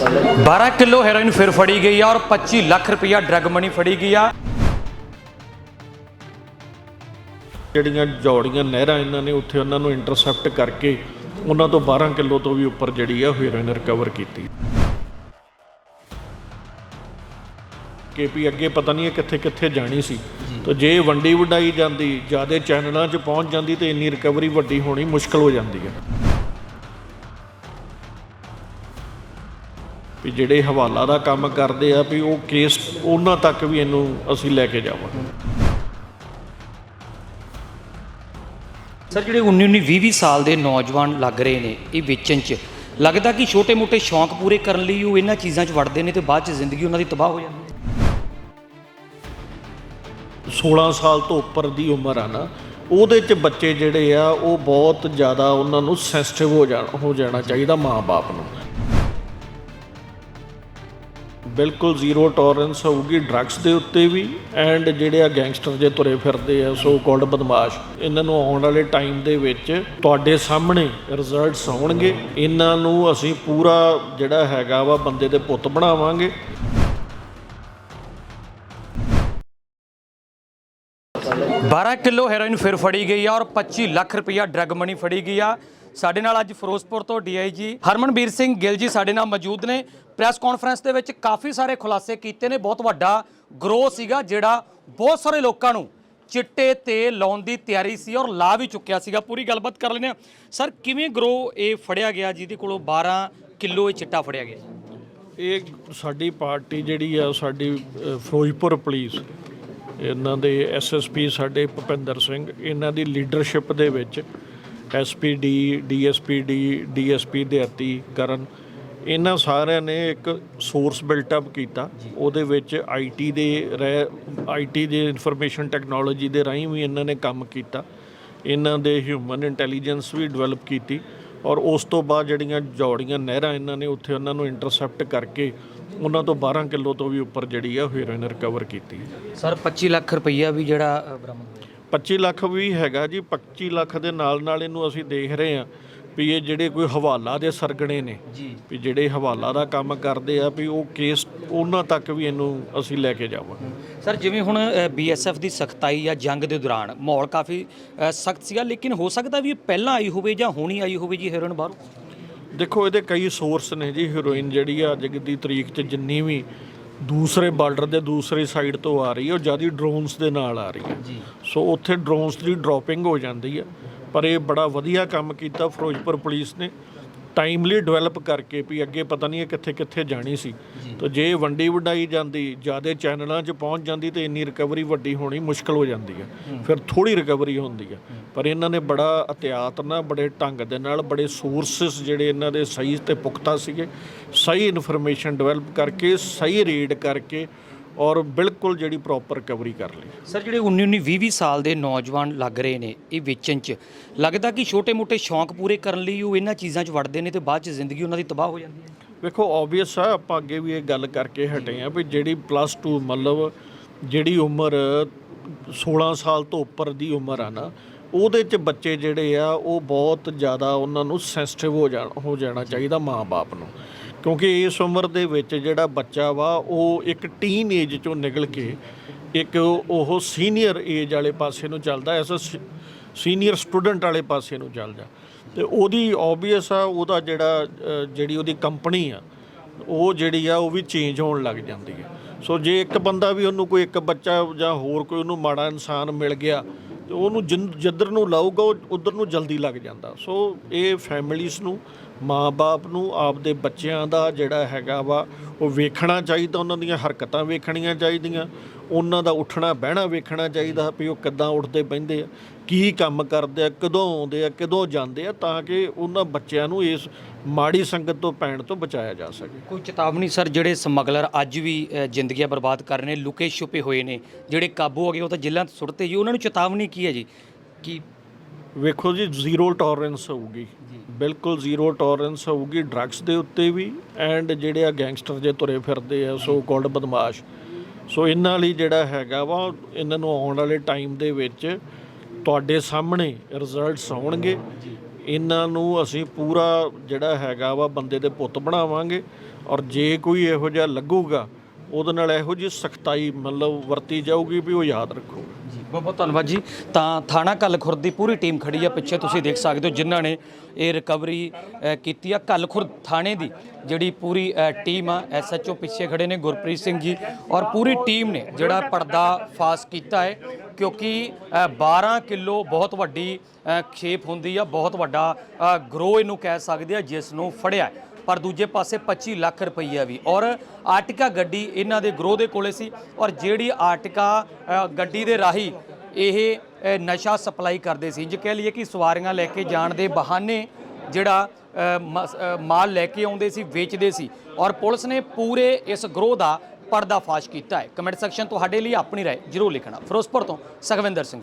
12 kilo heroin ਫਿਰ ਫੜੀ ਗਈ ਆ ਔਰ 25 ਲੱਖ ਰੁਪਇਆ ਡਰੱਗ ਮਨੀ ਫੜੀ ਗਈ ਆ ਜਿਹੜੀਆਂ ਜੌੜੀਆਂ ਨਹਿਰਾਂ ਇਹਨਾਂ ਨੇ ਉੱਥੇ ਉਹਨਾਂ ਨੂੰ ਇੰਟਰਸੈਪਟ ਕਰਕੇ ਉਹਨਾਂ ਤੋਂ 12 ਕਿਲੋ ਤੋਂ ਵੀ ਉੱਪਰ ਜਿਹੜੀ ਆ ਹੀਰੋਇਨ ਰਿਕਵਰ ਕੀਤੀ। ਕੇਪੀ ਅੱਗੇ ਪਤਾ ਨਹੀਂ ਇਹ ਕਿੱਥੇ ਕਿੱਥੇ ਜਾਣੀ ਸੀ। ਤਾਂ ਜੇ ਵੰਡੀ ਵਡਾਈ ਜਾਂਦੀ, ਜਿਆਦੇ ਚੈਨਲਾਂ 'ਚ ਪਹੁੰਚ ਜਾਂਦੀ ਤੇ ਇੰਨੀ ਰਿਕਵਰੀ ਵੱਡੀ ਹੋਣੀ ਮੁਸ਼ਕਲ ਹੋ ਜਾਂਦੀ ਹੈ। ਵੀ ਜਿਹੜੇ ਹਵਾਲਾ ਦਾ ਕੰਮ ਕਰਦੇ ਆ ਵੀ ਉਹ ਕੇਸ ਉਹਨਾਂ ਤੱਕ ਵੀ ਇਹਨੂੰ ਅਸੀਂ ਲੈ ਕੇ ਜਾਵਾਂਗੇ। ਸਰ ਜਿਹੜੇ 19 19 20 20 ਸਾਲ ਦੇ ਨੌਜਵਾਨ ਲੱਗ ਰਹੇ ਨੇ ਇਹ ਵੇਚਣ 'ਚ ਲੱਗਦਾ ਕਿ ਛੋਟੇ-ਮੋਟੇ ਸ਼ੌਂਕ ਪੂਰੇ ਕਰਨ ਲਈ ਉਹ ਇਹਨਾਂ ਚੀਜ਼ਾਂ 'ਚ ਵੜਦੇ ਨੇ ਤੇ ਬਾਅਦ 'ਚ ਜ਼ਿੰਦਗੀ ਉਹਨਾਂ ਦੀ ਤਬਾਹ ਹੋ ਜਾਂਦੀ ਹੈ। 16 ਸਾਲ ਤੋਂ ਉੱਪਰ ਦੀ ਉਮਰ ਆ ਨਾ ਉਹਦੇ 'ਚ ਬੱਚੇ ਜਿਹੜੇ ਆ ਉਹ ਬਹੁਤ ਜ਼ਿਆਦਾ ਉਹਨਾਂ ਨੂੰ ਸੈਂਸਿਟਿਵ ਹੋ ਜਾਣਾ ਹੋ ਜਾਣਾ ਚਾਹੀਦਾ ਮਾਪੇ ਨੂੰ। ਬਿਲਕੁਲ ਜ਼ੀਰੋ ਟੋਲਰੈਂਸ ਹੋਊਗੀ ਡਰੱਗਸ ਦੇ ਉੱਤੇ ਵੀ ਐਂਡ ਜਿਹੜੇ ਆ ਗੈਂਗਸਟਰ ਜੇ ਤੁਰੇ ਫਿਰਦੇ ਆ ਸੋ ਕਾਲਡ ਬਦਮਾਸ਼, ਇਹਨਾਂ ਨੂੰ ਆਉਣ ਵਾਲੇ ਟਾਈਮ ਦੇ ਵਿੱਚ ਤੁਹਾਡੇ ਸਾਹਮਣੇ ਰਿਜ਼ਲਟਸ ਆਉਣਗੇ। ਇਹਨਾਂ ਨੂੰ ਅਸੀਂ ਪੂਰਾ ਜਿਹੜਾ ਹੈਗਾ ਵਾ ਬੰਦੇ ਦੇ ਪੁੱਤ ਬਣਾਵਾਂਗੇ। 12 ਕਿਲੋ ਹੈਰੋਇਨ ਫਿਰ ਫੜੀ ਗਈ ਆ ਔਰ 25 ਲੱਖ ਰੁਪਇਆ ਡਰੱਗ ਮਨੀ ਫੜੀ ਗਈ ਆ। ਸਾਡੇ ਨਾਲ ਅੱਜ ਫਿਰੋਜ਼ਪੁਰ ਤੋਂ ਡੀਆਈਜੀ ਹਰਮਨਬੀਰ ਸਿੰਘ ਗਿੱਲ ਜੀ ਸਾਡੇ ਨਾਲ ਮੌਜੂਦ ਨੇ। ਪ੍ਰੈਸ ਕਾਨਫਰੰਸ ਦੇ ਵਿੱਚ ਕਾਫੀ ਸਾਰੇ ਖੁਲਾਸੇ ਕੀਤੇ ਨੇ। ਬਹੁਤ ਵੱਡਾ ਗਰੋਹ ਸੀਗਾ ਜਿਹੜਾ ਬਹੁਤ ਸਾਰੇ ਲੋਕਾਂ ਨੂੰ ਚਿੱਟੇ ਤੇ ਲਾਉਣ ਦੀ ਤਿਆਰੀ ਸੀ ਔਰ ਲਾ ਵੀ ਚੁੱਕਿਆ ਸੀਗਾ। ਪੂਰੀ ਗੱਲਬਾਤ ਕਰ ਲੈਂਦੇ ਆ ਸਰ, ਕਿਵੇਂ ਗਰੋਹ ਇਹ ਫੜਿਆ ਗਿਆ ਜਿਹਦੇ ਕੋਲੋਂ 12 ਕਿਲੋ ਇਹ ਚਿੱਟਾ ਫੜਿਆ ਗਿਆ? ਇਹ ਸਾਡੀ ਪਾਰਟੀ ਜਿਹੜੀ ਆ ਸਾਡੀ ਫਿਰੋਜ਼ਪੁਰ ਪੁਲਿਸ, ਇਹਨਾਂ ਦੇ ਐਸਐਸਪੀ ਸਾਡੇ ਭੁਪਿੰਦਰ ਸਿੰਘ, ਇਹਨਾਂ ਦੀ ਲੀਡਰਸ਼ਿਪ ਦੇ ਵਿੱਚ ਐਸਪੀਡੀ ਡੀਐਸਪੀਡੀ ਡੀਐਸਪੀ ਦਿਹਾਤੀ ਕਰਨ। ਇਹਨਾਂ ਸਾਰਿਆਂ ਨੇ ਇੱਕ ਸੋਰਸ ਬਿਲਟ ਅਪ ਕੀਤਾ। ਉਹਦੇ ਵਿੱਚ ਆਈਟੀ ਦੇ ਆਈਟੀ ਦੇ ਇਨਫੋਰਮੇਸ਼ਨ ਟੈਕਨੋਲੋਜੀ ਦੇ ਰਾਹੀਂ ਵੀ ਇਹਨਾਂ ਨੇ ਕੰਮ ਕੀਤਾ। ਇਹਨਾਂ ਦੇ ਹਿਊਮਨ ਇੰਟੈਲੀਜੈਂਸ ਵੀ ਡਿਵੈਲਪ ਕੀਤੀ। ਔਰ ਉਸ ਤੋਂ ਬਾਅਦ ਜਿਹੜੀਆਂ ਜੌੜੀਆਂ ਨਹਿਰਾਂ ਇਹਨਾਂ ਨੇ ਉੱਥੇ ਉਹਨਾਂ ਨੂੰ ਇੰਟਰਸੈਪਟ ਕਰਕੇ ਉਹਨਾਂ ਤੋਂ 12 ਕਿਲੋ ਤੋਂ ਵੀ ਉੱਪਰ ਜਿਹੜੀ ਆ ਹੀਰੋਇਨ ਰਿਕਵਰ ਕੀਤੀ। ਸਰ 25 ਲੱਖ ਰੁਪਈਆ ਵੀ ਜਿਹੜਾ ਬਰਾਮਦ ਹੋਇਆ। 25 ਲੱਖ ਵੀ ਹੈਗਾ ਜੀ 25 ਲੱਖ ਦੇ ਨਾਲ ਨਾਲ ਇਹਨੂੰ ਅਸੀਂ ਦੇਖ ਰਹੇ ਹਾਂ ਵੀ ਇਹ ਜਿਹੜੇ ਕੋਈ ਹਵਾਲਾ ਦੇ ਸਰਗਣੇ ਨੇ ਜੀ। ਵੀ ਜਿਹੜੇ ਹਵਾਲਾ ਦਾ ਕੰਮ ਕਰਦੇ ਆ ਵੀ ਉਹ ਕੇਸ ਉਹਨਾਂ ਤੱਕ ਵੀ ਇਹਨੂੰ ਅਸੀਂ ਲੈ ਕੇ ਜਾਵਾਂਗੇ। ਸਰ ਜਿਵੇਂ ਹੁਣ ਬੀਐਸਐਫ ਦੀ ਸਖਤਾਈ ਜਾਂ ਜੰਗ ਦੇ ਦੌਰਾਨ ਮਾਹੌਲ ਕਾਫੀ ਸਖਤ ਸੀਗਾ ਲੇਕਿਨ ਹੋ ਸਕਦਾ ਵੀ ਇਹ ਪਹਿਲਾਂ ਆਈ ਹੋਵੇ ਜਾਂ ਹੁਣੀ ਆਈ ਹੋਵੇ ਜੀ ਹੈਰੋਇਨ ਬਾਹਰੋਂ? ਦੇਖੋ ਇਹਦੇ ਕਈ ਸੋਰਸ ਨੇ ਜੀ ਹੀਰੋਇਨ ਜਿਹੜੀ ਆ ਅੱਜ ਦੀ ਤਰੀਕ 'ਚ ਜਿੰਨੀ ਵੀ ਦੂਸਰੇ ਬਾਰਡਰ ਦੇ ਦੂਸਰੀ ਸਾਈਡ ਤੋਂ ਆ ਰਹੀ ਹੈ ਉਹ ਜ਼ਿਆਦਾ ਡਰੋਨਸ ਦੇ ਨਾਲ ਆ ਰਹੀ ਹੈ। ਜੀ। ਸੋ ਉੱਥੇ ਡਰੋਨਸ ਦੀ ਡ੍ਰੌਪਿੰਗ ਹੋ ਜਾਂਦੀ ਹੈ। ਪਰ ਇਹ ਬੜਾ ਵਧੀਆ ਕੰਮ ਕੀਤਾ ਫਿਰੋਜ਼ਪੁਰ ਪੁਲਿਸ ਨੇ। ਟਾਈਮਲੀ ਡਿਵੈਲਪ ਕਰਕੇ ਵੀ ਅੱਗੇ ਪਤਾ ਨਹੀਂ ਇਹ ਕਿੱਥੇ ਕਿੱਥੇ ਜਾਣੀ ਸੀ। ਤਾਂ ਜੇ ਵੰਡੀ ਵਡਾਈ ਜਾਂਦੀ ਜਿਆਦੇ ਚੈਨਲਾਂ 'ਚ ਪਹੁੰਚ ਜਾਂਦੀ ਤੇ ਇੰਨੀ ਰਿਕਵਰੀ ਵੱਡੀ ਹੋਣੀ ਮੁਸ਼ਕਲ ਹੋ ਜਾਂਦੀ ਹੈ। ਫਿਰ ਥੋੜੀ ਰਿਕਵਰੀ ਹੁੰਦੀ ਹੈ। ਪਰ ਇਹਨਾਂ ਨੇ ਬੜਾ ਅਤਿਆਤ ਨਾਲ ਬੜੇ ਢੰਗ ਦੇ ਨਾਲ ਬੜੇ ਸੋਰਸਸ ਜਿਹੜੇ ਇਹਨਾਂ ਦੇ ਸਹੀ ਤੇ ਪੁਖਤਾ ਸੀਗੇ ਸਹੀ ਇਨਫੋਰਮੇਸ਼ਨ ਡਿਵੈਲਪ ਕਰਕੇ ਸਹੀ ਰੀਡ ਕਰਕੇ ਔਰ ਬਿਲਕੁਲ ਜਿਹੜੀ ਪ੍ਰੋਪਰ ਰਿਕਵਰੀ ਕਰ ਲਈ। ਸਰ ਜਿਹੜੇ 19 19 20 20 ਸਾਲ ਦੇ ਨੌਜਵਾਨ ਲੱਗ ਰਹੇ ਨੇ ਇਹ ਵੇਚਣ 'ਚ ਲੱਗਦਾ ਕਿ ਛੋਟੇ-ਮੋਟੇ ਸ਼ੌਂਕ ਪੂਰੇ ਕਰਨ ਲਈ ਉਹ ਇਹਨਾਂ ਚੀਜ਼ਾਂ 'ਚ ਵੜਦੇ ਨੇ ਤੇ ਬਾਅਦ 'ਚ ਜ਼ਿੰਦਗੀ ਉਹਨਾਂ ਦੀ ਤਬਾਹ ਹੋ ਜਾਂਦੀ ਹੈ? ਵੇਖੋ ਆਬਵੀਅਸ ਆ ਆਪਾਂ ਅੱਗੇ ਵੀ ਇਹ ਗੱਲ ਕਰਕੇ ਹਟੇ ਆ ਵੀ ਜਿਹੜੀ ਪਲੱਸ 2 ਮਤਲਬ ਜਿਹੜੀ ਉਮਰ 16 ਸਾਲ ਤੋਂ ਉੱਪਰ ਦੀ ਉਮਰ ਆ ਨਾ ਉਹਦੇ 'ਚ ਬੱਚੇ ਜਿਹੜੇ ਆ ਉਹ ਬਹੁਤ ਜ਼ਿਆਦਾ ਉਹਨਾਂ ਨੂੰ ਸੈਂਸਿਟਿਵ ਹੋ ਜਾਣਾ ਹੋ ਜਾਣਾ ਚਾਹੀਦਾ ਮਾਪੇ ਨੂੰ। ਕਿਉਂਕਿ ਇਸ ਉਮਰ ਦੇ ਵਿੱਚ ਜਿਹੜਾ ਬੱਚਾ ਵਾ, ਉਹ ਇੱਕ ਟੀਨ ਏਜ ਚੋਂ ਨਿਕਲ ਕੇ ਇੱਕ ਉਹ ਸੀਨੀਅਰ ਏਜ ਵਾਲੇ ਪਾਸੇ ਨੂੰ ਚੱਲਦਾ ਐਸ ਸੀਨੀਅਰ ਸਟੂਡੈਂਟ ਵਾਲੇ ਪਾਸੇ ਨੂੰ ਚੱਲਦਾ। ਤੇ ਉਹਦੀ ਆਬਵੀਅਸ ਆ, ਉਹਦਾ ਜਿਹੜਾ ਜਿਹੜੀ ਉਹਦੀ ਕੰਪਨੀ ਆ, ਉਹ ਜਿਹੜੀ ਆ, ਉਹ ਵੀ ਚੇਂਜ ਹੋਣ ਲੱਗ ਜਾਂਦੀ ਹੈ ਸੋ ਜੇ ਇੱਕ ਬੰਦਾ ਵੀ ਉਹਨੂੰ ਕੋਈ, ਇੱਕ ਬੱਚਾ ਜਾਂ ਹੋਰ ਕੋਈ ਉਹਨੂੰ ਮਾੜਾ ਇਨਸਾਨ ਮਿਲ ਗਿਆ, ਤੇ ਉਹਨੂੰ ਜਿਨ- ਜਿੱਧਰ ਨੂੰ ਲਾਊਗਾ, ਉਹ ਉਧਰ ਨੂੰ ਜਲਦੀ ਲੱਗ ਜਾਂਦਾ। ਸੋ ਇਹ ਫੈਮਿਲੀਜ਼ ਨੂੰ ਮਾਂ-ਬਾਪ ਨੂੰ ਆਪਦੇ ਬੱਚਿਆਂ ਦਾ ਜਿਹੜਾ ਹੈਗਾ ਵਾ, ਉਹ ਵੇਖਣਾ ਚਾਹੀਦਾ, ਉਹਨਾਂ ਦੀਆਂ ਹਰਕਤਾਂ ਵੇਖਣੀਆਂ ਚਾਹੀਦੀਆਂ, ਉਹਨਾਂ ਦਾ ਉੱਠਣਾ ਬਹਿਣਾ ਵੇਖਣਾ ਚਾਹੀਦਾ ਵੀ ਉਹ ਕਿੱਦਾਂ ਉੱਠਦੇ ਬਹਿੰਦੇ ਆ, ਕੀ ਕੰਮ ਕਰਦੇ ਆ, ਕਦੋਂ ਆਉਂਦੇ ਆ, ਕਦੋਂ ਜਾਂਦੇ ਆ, ਤਾਂ ਕਿ ਉਹਨਾਂ ਬੱਚਿਆਂ ਨੂੰ ਇਸ ਮਾੜੀ ਸੰਗਤ ਤੋਂ ਪੈਣ ਤੋਂ ਬਚਾਇਆ ਜਾ ਸਕੇ। ਕੋਈ ਚੇਤਾਵਨੀ ਸਰ ਜਿਹੜੇ ਸਮਗਲਰ ਅੱਜ ਵੀ ਜ਼ਿੰਦਗੀਆਂ ਬਰਬਾਦ ਕਰ ਰਹੇ ਨੇ ਲੁਕੇ ਛੁਪੇ ਹੋਏ ਨੇ, ਜਿਹੜੇ ਕਾਬੂ ਹੋ ਗਏ, ਉਹ ਤਾਂ ਜੇਲ੍ਹਾਂ 'ਚ ਸੁੱਟਤੇ ਜੀ, ਉਹਨਾਂ ਨੂੰ ਚੇਤਾਵਨੀ ਕੀ ਹੈ ਜੀ? ਕਿ ਵੇਖੋ ਜੀ ਜ਼ੀਰੋ ਟੋਲਰੈਂਸ ਹੋਊਗੀ। ਬਿਲਕੁਲ ਜ਼ੀਰੋ ਟੋਲਰੈਂਸ ਹੋਊਗੀ ਡਰੱਗਸ ਦੇ ਉੱਤੇ ਵੀ ਐਂਡ ਜਿਹੜੇ ਆ ਗੈਂਗਸਟਰ ਜੇ ਤੁਰੇ ਫਿਰਦੇ ਆ ਸੋ ਕਾਲਡ ਬਦਮਾਸ਼। ਸੋ ਇਹਨਾਂ ਲਈ ਜਿਹੜਾ ਹੈਗਾ ਵਾ ਇਹਨਾਂ ਨੂੰ ਆਉਣ ਵਾਲੇ ਟਾਈਮ ਦੇ ਵਿੱਚ ਤੁਹਾਡੇ ਸਾਹਮਣੇ ਰਿਜ਼ਲਟਸ ਆਉਣਗੇ। ਇਹਨਾਂ ਨੂੰ ਅਸੀਂ ਪੂਰਾ ਜਿਹੜਾ ਹੈਗਾ ਵਾ ਬੰਦੇ ਦੇ ਪੁੱਤ ਬਣਾਵਾਂਗੇ। ਔਰ ਜੇ ਕੋਈ ਇਹੋ ਜਿਹਾ ਲੱਗੂਗਾ ਉਹਦੇ ਨਾਲ ਇਹੋ ਜਿਹੀ ਸਖਤਾਈ ਮਤਲਬ ਵਰਤੀ ਜਾਊਗੀ ਵੀ ਉਹ ਯਾਦ ਰੱਖੋ। ਜੀ ਬਹੁਤ ਬਹੁਤ ਧੰਨਵਾਦ ਜੀ ਤਾਂ ਥਾਣਾ ਕੱਲ ਖੁਰਦ ਦੀ ਪੂਰੀ ਟੀਮ ਖੜੀ ਆ ਪਿੱਛੇ ਤੁਸੀਂ ਦੇਖ ਸਕਦੇ ਹੋ ਜਿਨ੍ਹਾਂ ਨੇ ਇਹ ਰਿਕਵਰੀ ਅ, ਕੀਤੀ ਆ ਕੱਲ ਖੁਰਦ ਥਾਣੇ ਦੀ ਜਿਹੜੀ ਪੂਰੀ ਅ, ਟੀਮ ਆ ਐਸਐਚਓ ਪਿੱਛੇ ਖੜੇ ਨੇ ਗੁਰਪ੍ਰੀਤ ਸਿੰਘ ਜੀ ਔਰ ਪੂਰੀ ਟੀਮ ਨੇ ਜਿਹੜਾ ਪਰਦਾ ਫਾਸ ਕੀਤਾ ਹੈ ਕਿਉਂਕਿ ਅ, 12 ਕਿਲੋ ਬਹੁਤ ਵੱਡੀ ਅ, ਖੇਪ ਹੁੰਦੀ ਆ ਬਹੁਤ ਵੱਡਾ ਗਰੋ ਇਹਨੂੰ ਕਹਿ ਸਕਦੇ ਆ ਜਿਸ ਨੂੰ ਫੜਿਆ ਹੈ। ਪਰ ਦੂਜੇ ਪਾਸੇ 25 ਲੱਖ ਰੁਪਈਆ ਵੀ। ਔਰ ਆਰਟਿਕਾ ਗੱਡੀ ਇਹਨਾਂ ਦੇ ਗਰੋਹ ਦੇ ਕੋਲੇ ਸੀ ਔਰ ਜਿਹੜੀ ਆਰਟਿਕਾ ਗੱਡੀ ਦੇ ਰਾਹੀਂ ਇਹ ਨਸ਼ਾ ਸਪਲਾਈ ਕਰਦੇ ਸੀ। ਜੇ ਕਹਿ ਲਈਏ ਕਿ ਸਵਾਰੀਆਂ ਲੈ ਕੇ ਜਾਣ ਦੇ ਬਹਾਨੇ ਜਿਹੜਾ ਮਸ- ਮਾਲ ਲੈ ਕੇ ਆਉਂਦੇ ਸੀ, ਵੇਚਦੇ ਸੀ। ਔਰ ਪੁਲਿਸ ਨੇ ਪੂਰੇ ਇਸ ਗਰੋਹ ਦਾ ਪਰਦਾਫਾਸ਼ ਕੀਤਾ ਹੈ। ਕਮੈਂਟ ਸੈਕਸ਼ਨ ਤੁਹਾਡੇ ਲਈ ਆਪਣੀ ਰਾਏ ਜਰੂਰ ਲਿਖਣਾ। ਫਿਰੋਜ਼ਪੁਰ ਤੋਂ ਸਖਵਿੰਦਰ ਸਿੰਘ